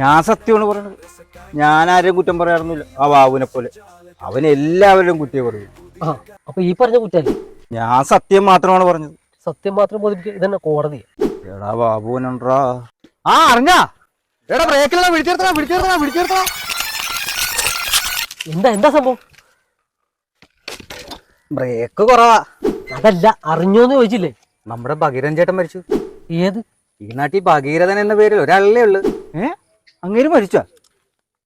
ഞാൻ സത്യമാണ് പറയുന്നത് ഞാൻ ആരെയും കുറ്റം പറയാറൊന്നുമില്ല. ആ ബാബുവിനെ പോലെ. അവൻ എല്ലാവരും കുറ്റം പറയും ആ അപ്പൊ ഈ പറഞ്ഞ കുറ്റല്ലേ? ഞാൻ സത്യം മാത്രമാണ് പറഞ്ഞത്. സത്യം മാത്രം ബോധിപ്പിക്കുക ഇതന്നെ കോടതി. എടാ ബാബുവിനുണ്ടാ ആ അറിഞ്ഞാ? എടാ ബ്രേക്കിലാ വിളിച്ചേർത്തണ വിളിച്ചേർത്തണ വിളിച്ചേർത്തണ എന്താ എന്താ സംഭവം? ബ്രേക്ക് കുറവാ. അതല്ല അറിഞ്ഞോന്ന് ചോദിച്ചില്ലേ? നമ്മുടെ ഭഗീരൻ ചേട്ടൻ മരിച്ചു. ഏത്? ഈ നാട്ടിൽ ഭഗീരഥൻ എന്ന പേരിൽ ഒരാളല്ലേ ഉള്ളു. ഏ? അങ്ങേര് മരിച്ചോ?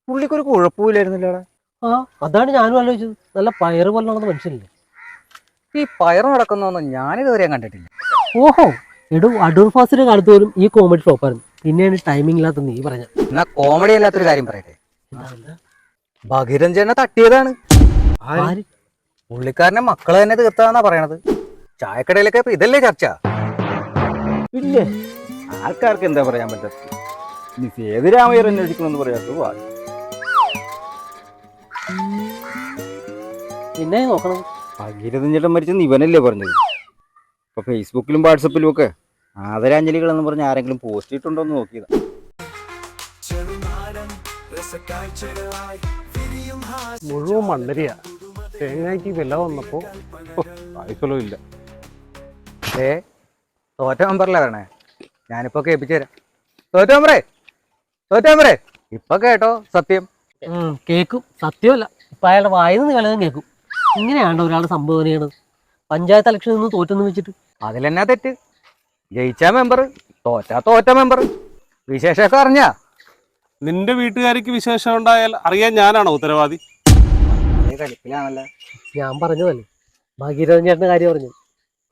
പുള്ളിക്കൊരു കുഴപ്പമില്ലായിരുന്നില്ലടാ. ആ അതാണ് ഞാനും ആലോചിച്ചത്. നല്ല പയറ് പോലെ നടന്ന മനുഷ്യനല്ലേ? ഈ പയറ് നടക്കുന്നൊന്നും ഞാനിതുവരെ കണ്ടിട്ടില്ല. ഓഹോ എടോ അടൂർ ഫാസിന്റെ കാലത്ത് പോലും ഈ കോമഡി ഫ്ലോപ്പായിരുന്നു പിന്നെയാണ് ടൈമിംഗ് ഇല്ലാത്ത നീ പറഞ്ഞ എന്നാ കോമഡി അല്ലാത്തൊരു കാര്യം പറയട്ടെ. ഭഗീരൻ ചേട്ടനെ തട്ടിയതാണ്. ആര്? പുള്ളിക്കാരനെ മക്കളെ തന്നെ തീർത്താന്നാ പറയണത്. ചായക്കടയിലൊക്കെ ഇപ്പൊ ഇതല്ലേ ചർച്ച. ഇല്ലേ? ആൾക്കാർക്ക് എന്താ പറയാൻ പറ്റാത്ത ഇനി സേതുരാമയ്യർ അന്വേഷിക്കണമെന്ന് പറയാത്ത പിന്നെ നോക്കണം. ഭഗീരഥൻ ചേട്ടൻ മരിച്ചെന്ന് ഇവനല്ലേ പറഞ്ഞത്? ഇപ്പൊ ഫേസ്ബുക്കിലും വാട്സപ്പിലും ഒക്കെ ആദരാഞ്ജലികൾ എന്ന് പറഞ്ഞ് ആരെങ്കിലും പോസ്റ്റ് ഇട്ടുണ്ടോ എന്ന് നോക്കിയതാ. മുഴുവൻ മണ്ണരിയാ. തേങ്ങയ്ക്ക് വില വന്നപ്പോ പൈസലോ ഇല്ല. ഏ? തോറ്റ നമ്പറല്ല വരണേ ഞാനിപ്പോ കേൾപ്പിച്ചു തരാം. തോറ്റ നമ്പറേ? തോറ്റ നമ്പറേ? ഇപ്പൊ കേട്ടോ സത്യം. കേക്കും. സത്യമല്ല ഇപ്പൊ അയാളുടെ വായന്ന് കളയാൻ കേക്കും കേൾക്കും. ഇങ്ങനെയാണ്ടോ ഒരാളെ സംഭവം ചെയ്യണത് പഞ്ചായത്ത് ഇലക്ഷനിൽ നിന്ന് തോറ്റെന്ന് വെച്ചിട്ട്. അതിലെന്നാ തെറ്റ്? ജയിച്ച മെമ്പർ തോറ്റാ തോറ്റ മെമ്പർ വിശേഷമൊക്കെ അറിഞ്ഞാ? നിന്റെ വീട്ടുകാർക്ക് വിശേഷം ഉണ്ടായാൽ അറിയാൻ ഞാനാണോ ഉത്തരവാദി? കളിപ്പിലാണല്ലോ ഞാൻ പറഞ്ഞതല്ലേ. ഭഗീരഥൻ ചേട്ടന്റെ കാര്യം പറഞ്ഞു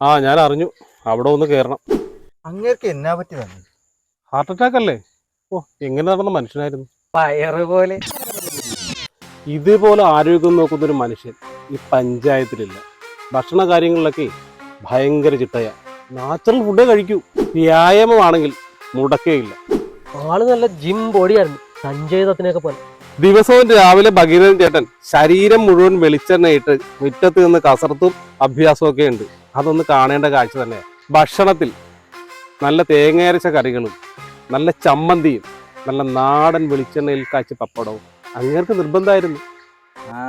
ആ ഞാൻ അറിഞ്ഞു. അവിടെ ഒന്ന് കയറണം അങ്ങേർക്ക് എന്നാ പറ്റിയതാണ് ഹാർട്ട് അറ്റാക്ക് അല്ലേ? ഓ എങ്ങനെ നടന്ന മനുഷ്യനായിരുന്നു? പയറ് പോലെ. ഇതുപോലെ ആരോഗ്യം നോക്കുന്ന ഒരു മനുഷ്യൻ ഈ പഞ്ചായത്തിലില്ല. ഭക്ഷണ കാര്യങ്ങളിലൊക്കെ ഭയങ്കര ചിട്ടയ. നാച്ചുറൽ ഫുഡേ കഴിക്കൂ. വ്യായാമമാണെങ്കിൽ മുടക്കേയില്ല. ആൾ നല്ല ജിം ബോഡിയായിരുന്നു സഞ്ജയ് ദത്തിനെയൊക്കെ പോലെ. ദിവസവും രാവിലെ ഭഗീരഥൻ ചേട്ടൻ ശരീരം മുഴുവൻ വെളിച്ചെണ്ണയിട്ട് മുറ്റത്ത് നിന്ന് കസർത്തും അഭ്യാസവും ഒക്കെ ഉണ്ട്. അതൊന്ന് കാണേണ്ട കാഴ്ച തന്നെ ഭക്ഷണത്തിൽ നല്ല തേങ്ങയരച്ച കറികളും നല്ല ചമ്മന്തിയും നല്ല നാടൻ വെളിച്ചെണ്ണയിൽ കാച്ച പപ്പടവും അങ്ങേർക്ക് നിർബന്ധമായിരുന്നു ആ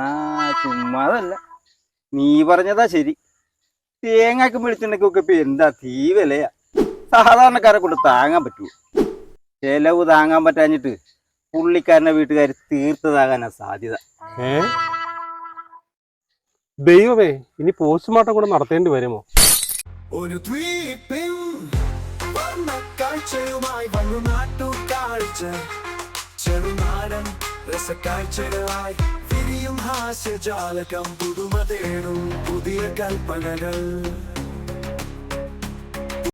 ചുമ്മാതല്ല. നീ പറഞ്ഞതാ ശരി. തേങ്ങക്കും വെളിച്ചെണ്ണയ്ക്കൊക്കെ ഇപ്പൊ എന്താ തീ വിലയാ? സാധാരണക്കാരെ കൊണ്ട് താങ്ങാൻ പറ്റുമോ ചെലവ് താങ്ങാൻ പറ്റാഞ്ഞിട്ട് പുള്ളിക്കാരന്റെ വീട്ടുകാർ തീർത്തതാകാനാ സാധ്യത. ഏ? ദൈവമേ ഇനി പോസ്റ്റ്മോർട്ടം കൂടെ നടത്തേണ്ടി വരുമോ? ഒരു ദ്വീപിൻ വർണക്കാഴ്ചയുമായി വന്നു നാട്ടു കാഴ്ച ചെറുനാടൻ രസക്കാഴ്ചകളായി വിരിയും ഹാസ്യജാലകം പുതുമ തേടും പുതിയ കൽപ്പനകൾ.